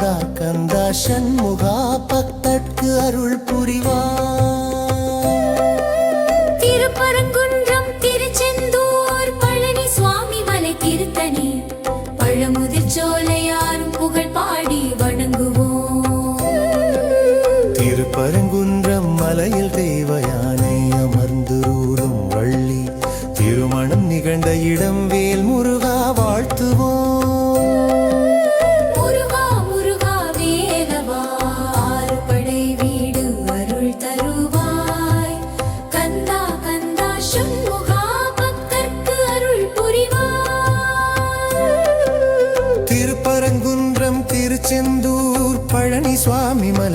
கந்தா கந்தா சண்முகா பக்தற்கு அருள் புரிவார்.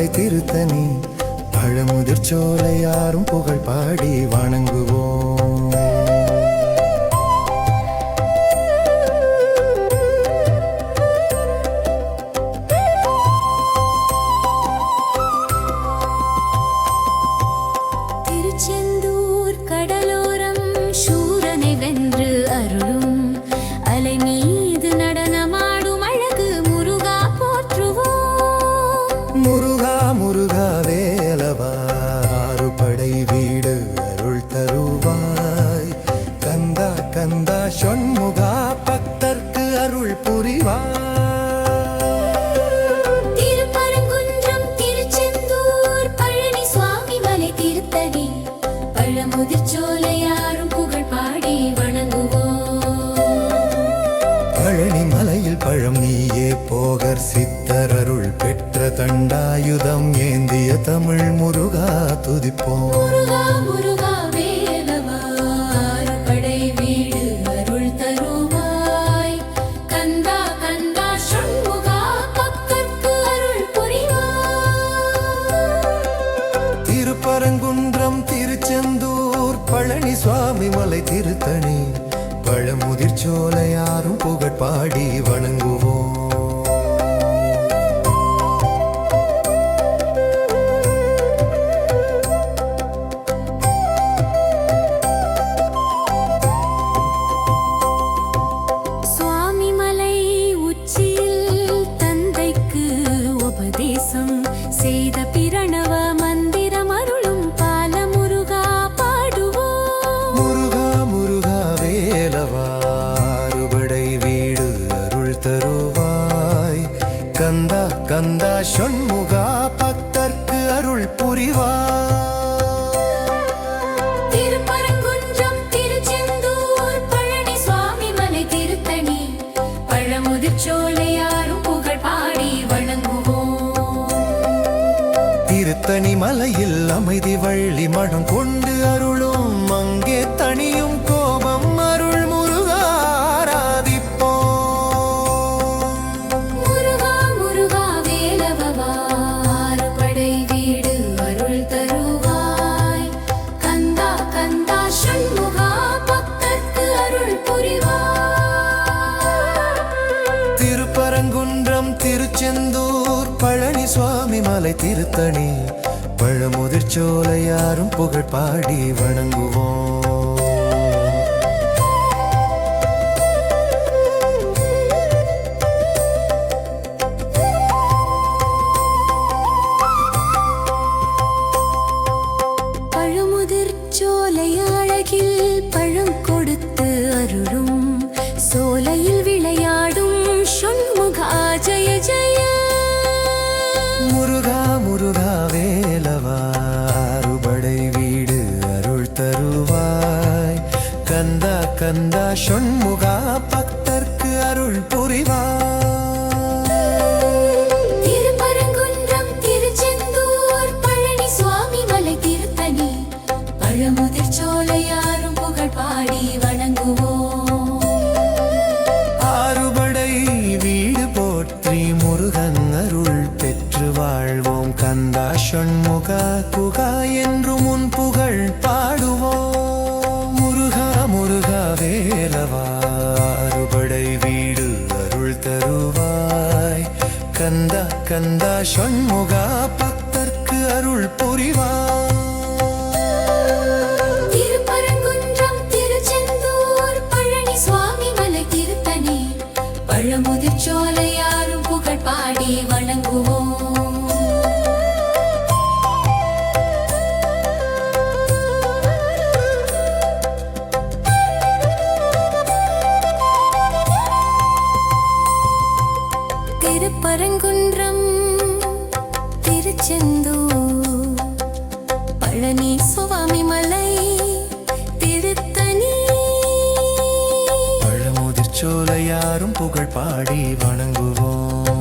திருத்தணி பழமுதிர் சோலை யாரும் புகழ் பாடி வணங்கு கர்த்தரருள் பெற்ற தண்டாயுதம் ஏந்திய தமிழ் முருகா துதிப்போம். திருப்பரங்குன்றம் திருச்செந்தூர் பழனி சுவாமி மலை திருத்தணி. பழமுதிர் சோலை யாரும் புகழ் பாடி வணங்குவோம். திருச்சோலையாரும் புகழ் பாடி வணங்குவோம். திருத்தணி மலையில் அமைதி வள்ளி மனம் கொண்டு திருத்தணி. பழமுதிர்ச்சோலை யாரும் புகழ் பாடி வணங்குவோம். வந்த சொன்முகா பக்தர்க்கு அருள் புரிவா திருப்பரங்குன்றம் திருச்செந்தூர் பழனி முருகன் அருள் பெற்று வாழ்வோம். கந்தா சொன்முகா குகா கந்தா ஷண்முகா பக்தர்க்கு அருள் புரிவார். புகழ் பாடி வணங்குவோம்.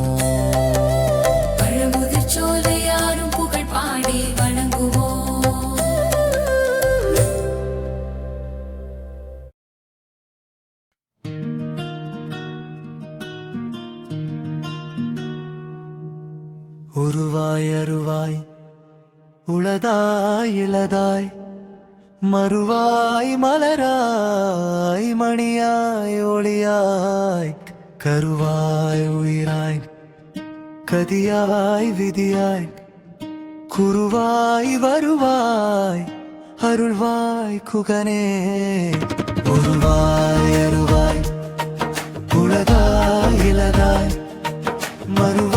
பழமுதிர் சோலையாரும் புகழ் பாடி வணங்குவோம். உருவாய் அருவாய் உளதாய் இளதாய் மறுவாய் மலராய் மணியாய் ஒளியாய். கருவாய் உயிராய் கதியாய் விதியாய் குருவாய் வருவாய் அருள்வாய் குகனே உருவாய் அருவாய் உளதாய் இளதாய் மறுவாய்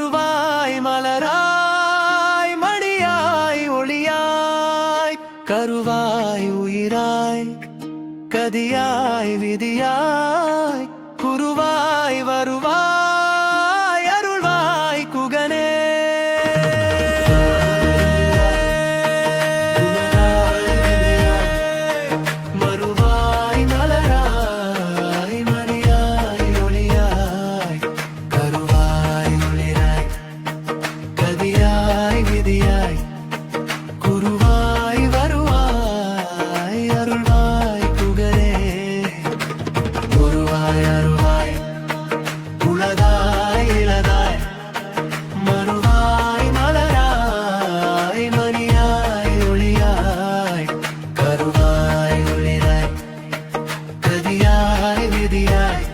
கருவாய் மலராய் மடியாய் ஒளியாய் கருவாய் உயிராய் கதியாய் விதியாய். கதியாய் விதியாய்